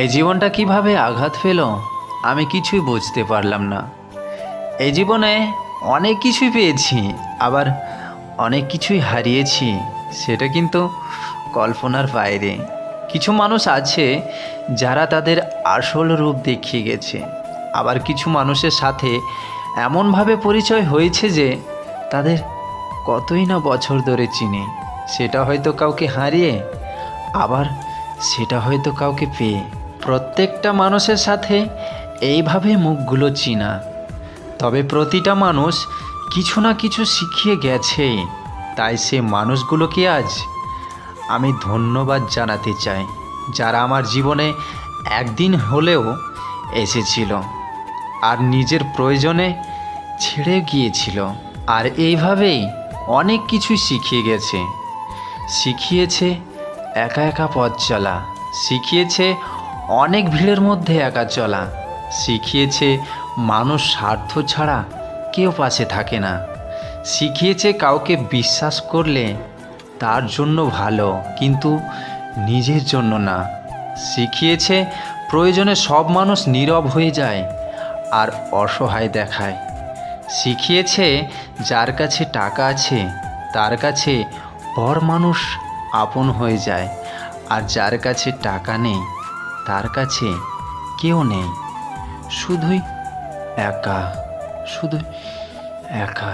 এই জীবনটা কীভাবে আঘাত পেল, আমি কিছুই বুঝতে পারলাম না। এই জীবনে অনেক কিছুই পেয়েছি, আবার অনেক কিছুই হারিয়েছি, সেটা কিন্তু কল্পনার বাইরে। কিছু মানুষ আছে যারা তাদের আসল রূপ দেখিয়ে গেছে, আবার কিছু মানুষের সাথে এমনভাবে পরিচয় হয়েছে যে তাদের কতই না বছর ধরে চিনি, সেটা হয়তো কাউকে হারিয়ে, আবার সেটা হয়তো কাউকে পেয়ে। প্রত্যেকটা মানুষের সাথে এইভাবে মুখগুলো চিনা। তবে প্রতিটা মানুষ কিছু না কিছু শিখিয়ে গেছে, তাই সে মানুষগুলোকে আজ আমি ধন্যবাদ জানাতে চাই, যারা আমার জীবনে একদিন হলেও এসেছিল আর নিজের প্রয়োজনে ছেড়ে গিয়েছিল। আর এইভাবেই অনেক কিছুই শিখিয়ে গেছে। শিখিয়েছে একা একা পথ চলা, শিখিয়েছে অনেক ভিড়ের মধ্যে একা চলা। শিখিয়েছে মানুষ স্বার্থ ছাড়া কেউ পাশে থাকে না। শিখিয়েছে কাউকে বিশ্বাস করলে তার জন্য ভালো, কিন্তু নিজের জন্য না। শিখিয়েছে প্রয়োজনে সব মানুষ নীরব হয়ে যায় আর অসহায় দেখায়। শিখিয়েছে যার কাছে টাকা আছে, তার কাছে পর মানুষ আপন হয়ে যায়, আর যার কাছে টাকা নেই তার কাছে কেউ নেই। শুধুই একা শুধু একা।